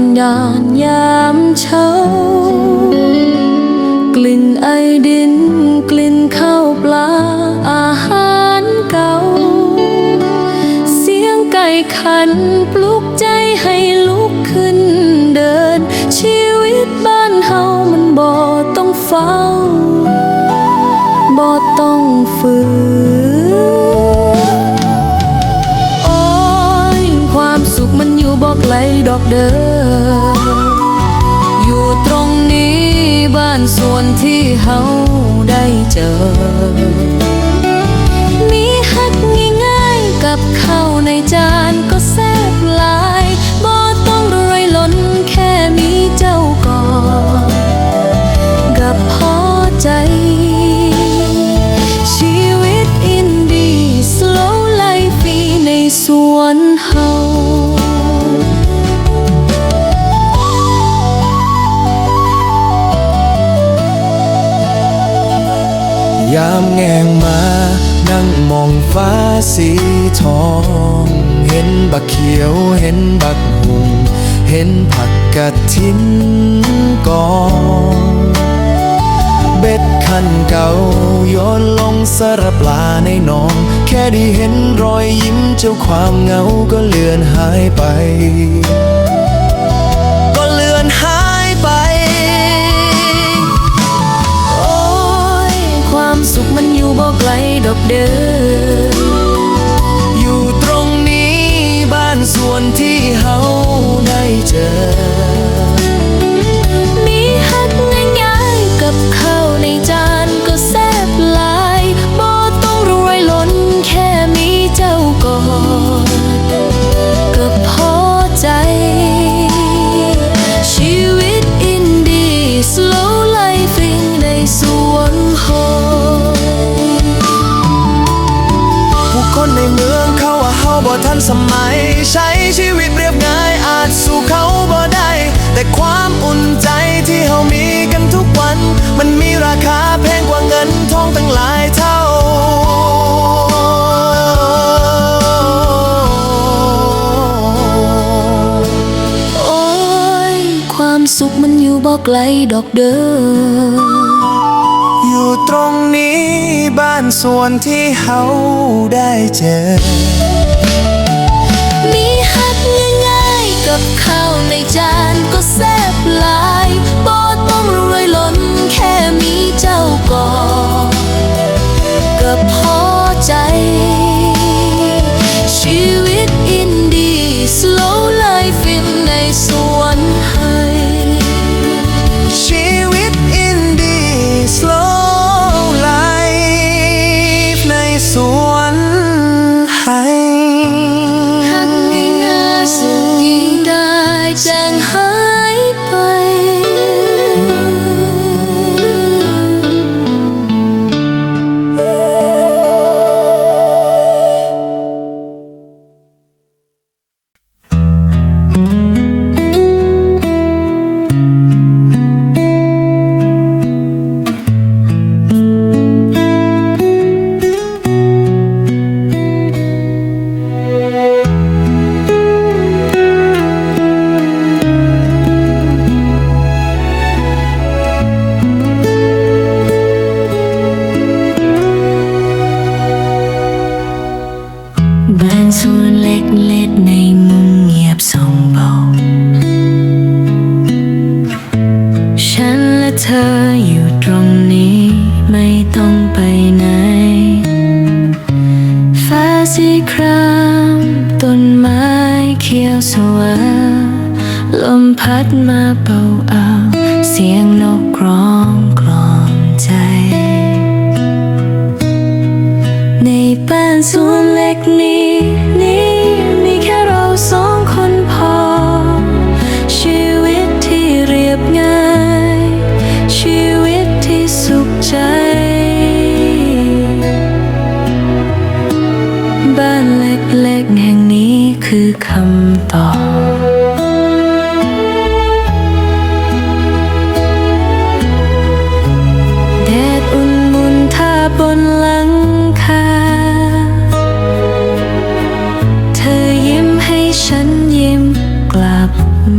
แดดอนยานยามเช้ากลิ่นไอดินกลิ่นข้าวปลาอาหารเก่า เสียงไก่ขันปลุกใจให้ลุกขึ้นเดิน ชีวิตบ้านเฮามันบ่ต้องเฝ้าบ่ต้องฝืนอ้ยความสุขมันอยู่บอกไกลดอกเด้อานส่วนที่เฮาได้เจอ มีฮักง่ายๆกับเข้าในใจ ยามแงงมา นั่งมองฟ้าสีทอง เห็นบักเขียวเห็นบักหุงเห็นผักกะทินกอง เบ็ดคันเก่าโยนลงสระปลาในหนอง แค่ได้เห็นรอยยิ้มเจ้าความเหงาก็เลือนหายไป เด้อ สมัย ใช้ชีวิตเรียบง่ายอาจสู้เขาบ่ได้ แต่ความอุ่นใจที่เฮามีกันทุกวัน มันมีราคาแพงกว่าเงินทองตั้งหลายเท่าโอ้ยความสุขมันอยู่บ่ไกลดอกเด้อ อยู่ตรงนี้บ้านส่วนที่เฮาได้เจอ ในจานก็แซ่บหลาย พัดมาเบาเอาเสียงนกร้องกล่อมใจ ในบ้านสวนเล็กนี้นี้มีแค่เราสองคนพอ ชีวิตที่เรียบง่าย ชีวิตที่สุขใจ บ้านเล็กๆแห่งนี้คือคำตอบ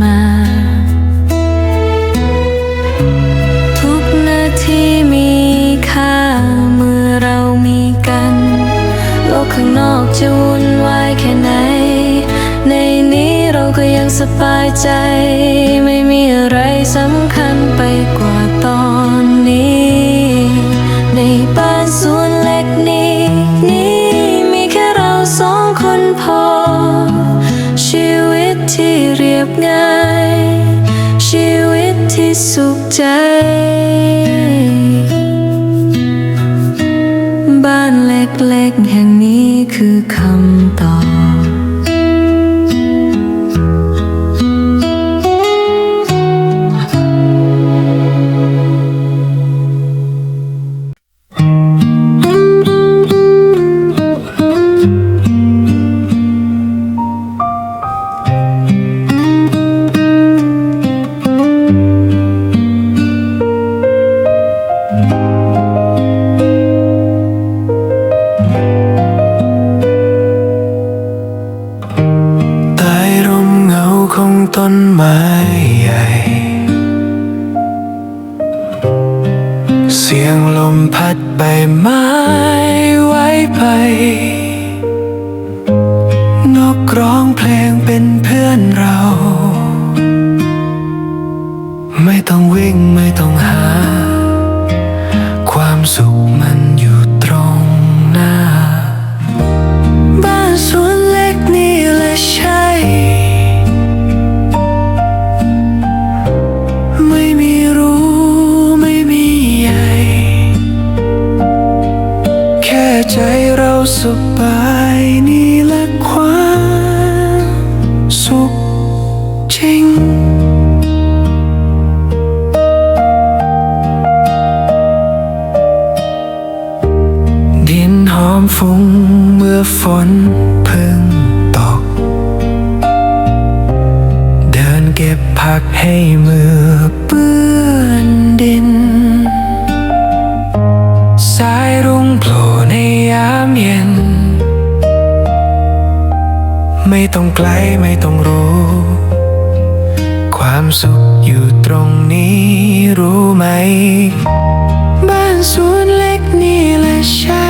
มา ทุกนาทีมีค่าเมื่อเรามีกัน โลกข้างนอกจะวุ่นวายแค่ไหน ในนี้เราก็ยังสบายใจ ไม่มีอะไรสำคัญไปกว่าตอนนี้ ในบ้าน ง่าย ชีวิตที่สุขใจ บ้านเล็กๆแห่งนี้คือคำตอบ นไม้ใหญ่ เสียงลมพัดใบไม้ไหวไป สบายนี่แหละความสุขจริง ดินหอมฟุ้งเมื่อฝนเพิ่งตก เดินเก็บผักให้มือเปื้อนดิน ไม่ต้องไกลไม่ต้องรู้ ความสุขอยู่ตรงนี้รู้ไหม บ้านสวนเล็กนี่แหละใช่